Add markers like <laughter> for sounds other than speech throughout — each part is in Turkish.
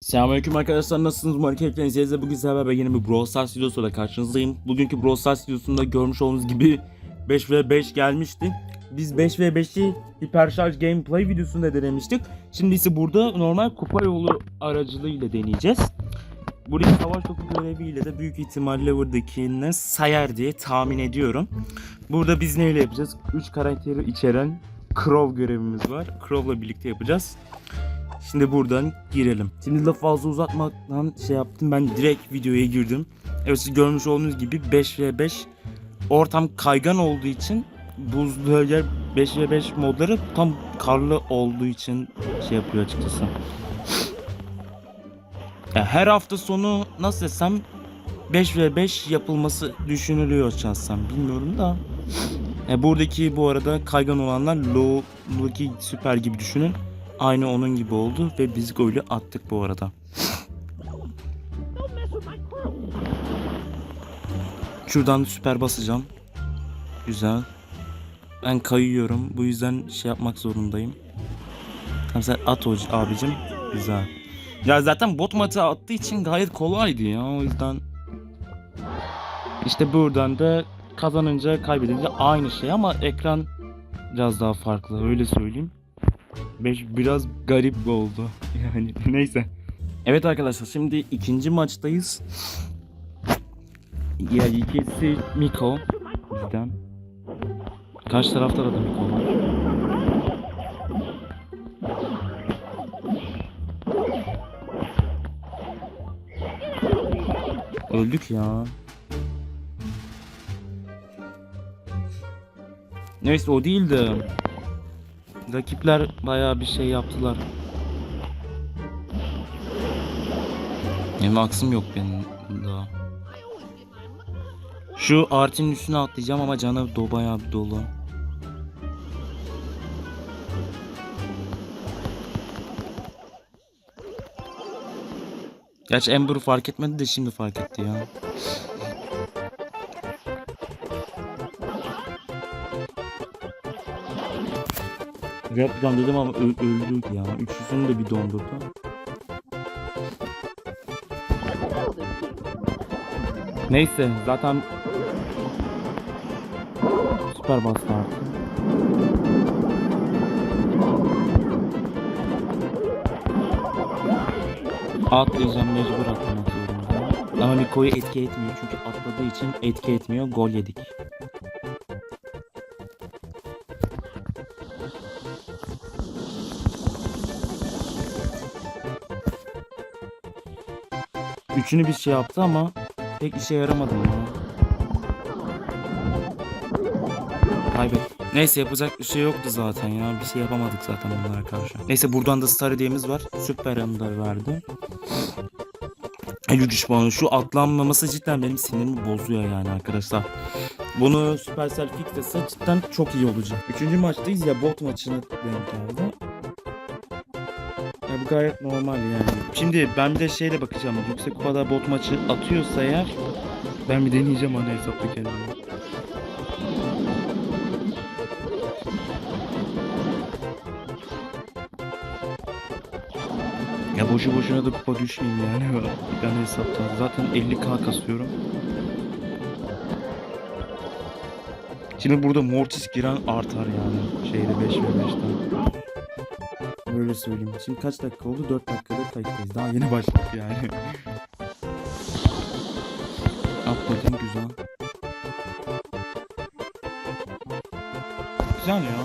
Selamünaleyküm arkadaşlar nasılsınız? Umarım keyifleriniz Bugün sizlerle beraber yeni bir Brawl Stars videosuyla karşınızdayım. Bugünkü Brawl Stars videosunda görmüş olduğunuz gibi 5v5 gelmişti. Biz 5v5'i hiperşarj gameplay videosunda denemiştik. Şimdi ise burada normal kupa yolu aracılığıyla deneyeceğiz. Burayı savaş topu göreviyle de büyük ihtimalle buradakini sayar diye tahmin ediyorum. Burada biz neyle yapacağız? 3 karakteri içeren Crow görevimiz var. Crow'la birlikte yapacağız. Şimdi buradan girelim. Şimdi lafı fazla uzatmadan şey yaptım. Ben direkt videoya girdim. Evet siz görmüş olduğunuz gibi 5v5 ortam kaygan olduğu için buzlu yer 5v5 modları tam karlı olduğu için şey yapıyor açıkçası. Ya her hafta sonu nasıl desem 5v5 yapılması düşünülüyor şahsen bilmiyorum da. E, buradaki bu arada kaygan olanlar Low'daki süper gibi düşünün. Aynı onun gibi oldu ve biz golü attık bu arada. Şuradan süper basacağım. Güzel. Ben kayıyorum. Bu yüzden şey yapmak zorundayım. Tamam sen at abicim. Güzel. Ya zaten bot matı attığı için gayet kolaydı ya. O yüzden işte buradan da kazanınca kaybedince aynı şey ama ekran biraz daha farklı öyle söyleyeyim. Biraz garip oldu. <laughs> Yani neyse. Evet arkadaşlar şimdi ikinci maçtayız. Ya ikisi Miko bizden. Karşı tarafta da Miko var. Öldük ya. Neyse o değildi. Rakipler bayağı bir şey yaptılar. Benim aksım yok benim daha. Şu Artin'in üstüne atlayacağım ama canı do bayağı bir dolu. Gerçi Amber fark etmedi de şimdi fark etti ya. Rap'dan dedim ama öldük ya. Üçüsünü de bir dondurdu. Neyse zaten süper bastı artık. Atlayacağım mecbur atlamak zorundayım. Ama Miko'yu etki etmiyor çünkü atladığı için etki etmiyor. Gol yedik. Üçünü bir şey yaptı ama pek işe yaramadı ya. Kaybet. Neyse yapacak bir şey yoktu zaten ya. Bir şey yapamadık zaten bunlara karşı. Neyse buradan da star hediyemiz var. Süper Ender verdi. 53 puan. Şu atlanmaması cidden benim sinirimi bozuyor yani arkadaşlar. Bunu Supercell fixlese cidden çok iyi olacak. Üçüncü maçtayız ya bot maçına denk geldi. Ya bu gayet normal yani. Şimdi ben bir de şeyle bakacağım. Yüksek kupada bot maçı atıyorsa eğer ben bir deneyeceğim ana hesapta kendimi. Ya boşu boşuna da kupa düşmeyeyim yani. Bir tane hesapta. Zaten 50k kasıyorum. Şimdi burada Mortis giren artar yani. Şeyde 5 ve 5'ten. Böyle söyleyeyim. Şimdi kaç dakika oldu? 4 dakikada kayıttayız. Daha yeni başladık yani. Atladım güzel. Güzel ya.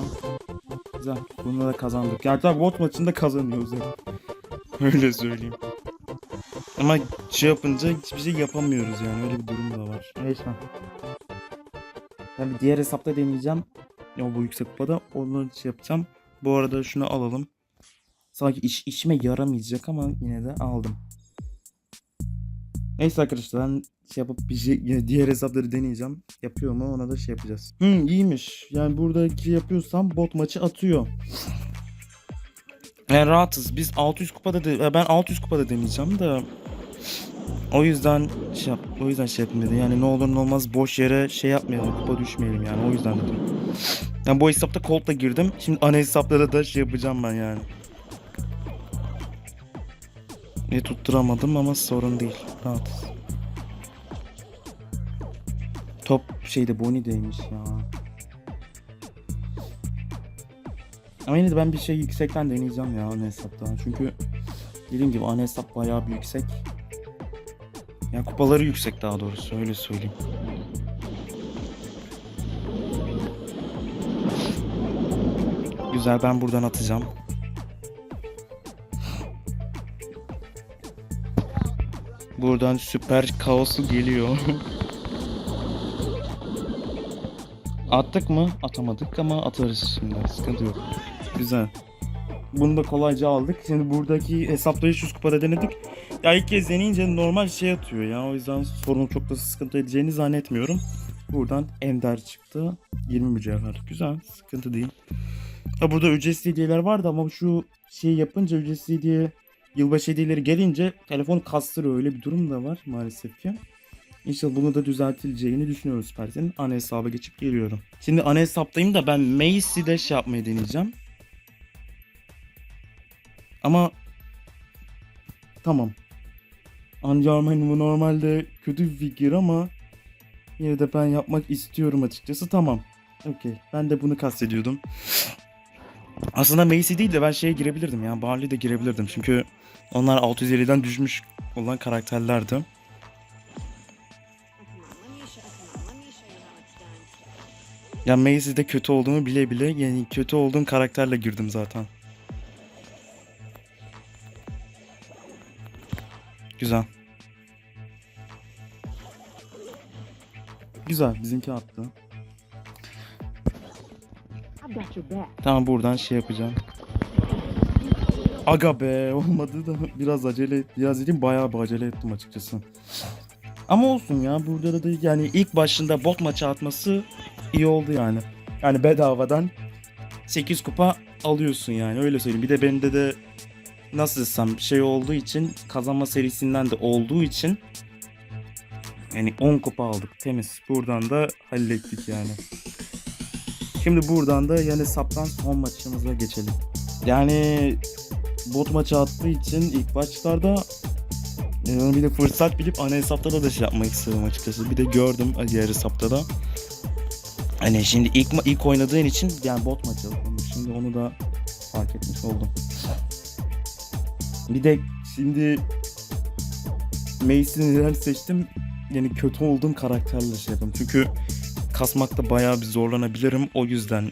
Güzel. Bununla da kazandık. Yani tabii bot maçında kazanıyoruz. Yani. <laughs> Öyle söyleyeyim. Ama şey yapınca hiçbir şey yapamıyoruz yani. Öyle bir durum da var. Neyse. Ben bir diğer hesapta deneyeceğim. Ya bu yüksek kupada onu şey yapacağım. Bu arada şunu alalım. Sanki iş, işime yaramayacak ama yine de aldım. Neyse arkadaşlar ben şey yapıp bir şey, diğer hesapları deneyeceğim. Yapıyor mu ona da şey yapacağız. Hmm iyiymiş. Yani buradaki yapıyorsam bot maçı atıyor. Yani rahatız. Biz 600 kupada de, ben 600 kupada deneyeceğim de O yüzden şey yap, o yüzden şey yapayım dedi. Yani ne olur ne olmaz boş yere şey yapmayalım, kupa düşmeyelim yani. O yüzden dedim. Yani bu hesapta Colt'la girdim. Şimdi ana hesaplara da şey yapacağım ben yani. Ne tutturamadım ama sorun değil. Rahat. Top şeyde Bonnie'deymiş ya. Ama yine de ben bir şey yüksekten deneyeceğim ya ana hesaptan. Çünkü dediğim gibi ana hesap bayağı bir yüksek. Ya kupaları yüksek daha doğrusu öyle söyleyeyim. Güzel ben buradan atacağım. Buradan süper kaosu geliyor. Attık mı? Atamadık ama atarız şimdi. Sıkıntı yok. Güzel. Bunu da kolayca aldık. Şimdi buradaki hesapta 300 kupada denedik. Ya ilk kez deneyince normal şey atıyor ya. O yüzden sorunu çok da sıkıntı edeceğini zannetmiyorum. Buradan Ender çıktı. 20 mücevher. Güzel. Sıkıntı değil. Ya burada ücretsiz hediyeler vardı ama şu şey yapınca ücretsiz hediye yılbaşı hediyeleri gelince telefon kastırıyor. Öyle bir durum da var maalesef ki. İnşallah bunu da düzeltileceğini düşünüyoruz Persen'in. Ana hesaba geçip geliyorum. Şimdi ana hesaptayım da ben Macy'de şey yapmayı deneyeceğim. Ama tamam. Ancarman bu normalde kötü bir fikir ama yine de ben yapmak istiyorum açıkçası. Tamam. Okey. Ben de bunu kastediyordum. Aslında Macy değil de ben şeye girebilirdim ya. Barley de girebilirdim. Çünkü onlar 650'den düşmüş olan karakterlerdi. Ya Macy'de kötü olduğumu bile bile yani kötü olduğum karakterle girdim zaten. Güzel. Güzel bizimki attı. Tamam buradan şey yapacağım. Aga be olmadı da biraz acele biraz dedim bayağı bir acele ettim açıkçası. Ama olsun ya burada da yani ilk başında bot maçı atması iyi oldu yani. Yani bedavadan 8 kupa alıyorsun yani öyle söyleyeyim. Bir de bende de nasıl desem şey olduğu için kazanma serisinden de olduğu için yani 10 kupa aldık temiz. Buradan da hallettik yani. Şimdi buradan da yani saptan son maçımıza geçelim. Yani bot maçı attığı için ilk başlarda e, onu bir de fırsat bilip ana hesapta da şey yapmak istedim açıkçası. Bir de gördüm diğer hesapta da. Hani şimdi ilk ilk oynadığın için yani bot maçı atılmış. Şimdi onu da fark etmiş oldum. Bir de şimdi Mace'i neden seçtim? Yani kötü olduğum karakterle şey yapayım. Çünkü kasmakta bayağı bir zorlanabilirim. O yüzden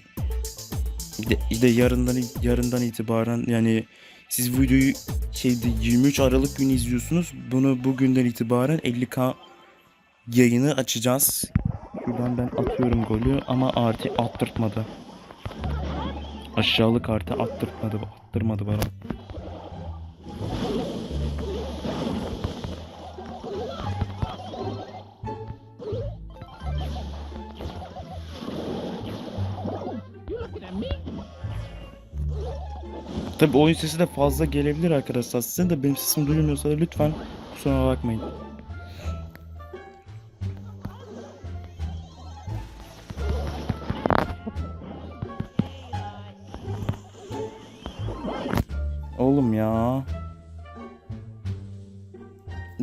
bir de, bir de yarından yarından itibaren yani siz videoyu şeyde 23 Aralık günü izliyorsunuz. Bunu bugünden itibaren 50k yayını açacağız. Şuradan ben atıyorum golü ama artı attırtmadı. Aşağılık artı attırtmadı, attırmadı bana. Tabi oyun sesi de fazla gelebilir arkadaşlar. Size de benim sesim duyulmuyorsa da lütfen kusura bakmayın. Oğlum ya.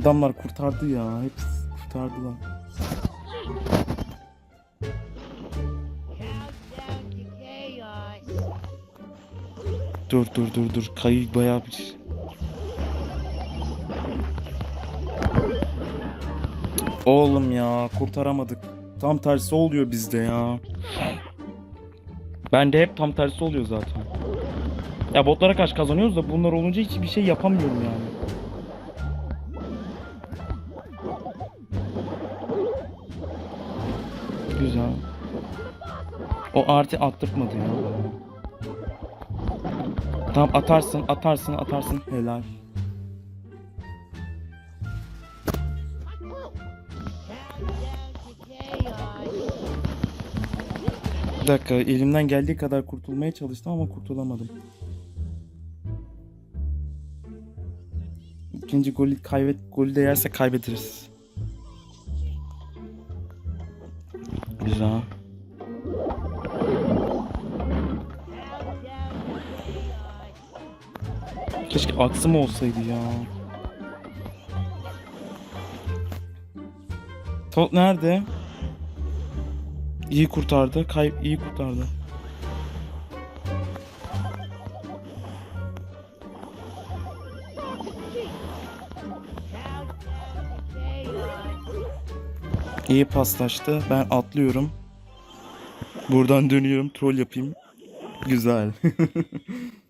Adamlar kurtardı ya. Hepsi kurtardılar. Dur dur dur dur. Kayık bayağı bir... Oğlum ya kurtaramadık. Tam tersi oluyor bizde ya. Bende hep tam tersi oluyor zaten. Ya botlara karşı kazanıyoruz da bunlar olunca hiçbir şey yapamıyorum yani. Güzel. O artı attırtmadı ya. Tamam atarsın, atarsın, atarsın. Helal. Bir dakika, elimden geldiği kadar kurtulmaya çalıştım ama kurtulamadım. İkinci golü kaybet golü de yerse kaybederiz. Güzel. Keşke aksım olsaydı ya. Top nerede? İyi kurtardı. Kay iyi kurtardı. İyi paslaştı. Ben atlıyorum. Buradan dönüyorum. Troll yapayım. Güzel. <laughs>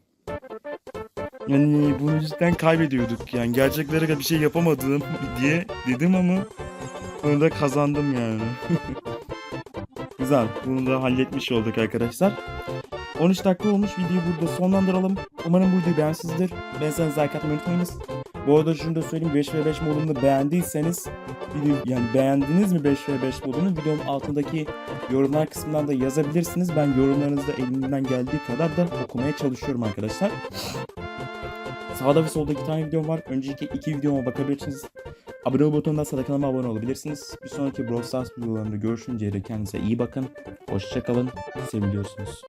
yani bu yüzden kaybediyorduk. Yani gerçeklere bir şey yapamadım <laughs> diye dedim ama onu da kazandım yani. <laughs> Güzel. Bunu da halletmiş olduk arkadaşlar. 13 dakika olmuş. Videoyu burada sonlandıralım. Umarım bu videoyu beğenmişsinizdir. Beğenseniz like atmayı unutmayınız. Bu arada şunu da söyleyeyim 5 ve 5 modunu beğendiyseniz video yani beğendiniz mi 5 ve 5 modunu videonun altındaki yorumlar kısmından da yazabilirsiniz. Ben yorumlarınızı da elimden geldiği kadar da okumaya çalışıyorum arkadaşlar. Sağda ve solda iki tane videom var. Önceki iki videoma bakabilirsiniz. Abone ol butonundan sağda kanalıma abone olabilirsiniz. Bir sonraki Brawl Stars videolarında görüşünceye dek kendinize iyi bakın. Hoşçakalın. Seviliyorsunuz.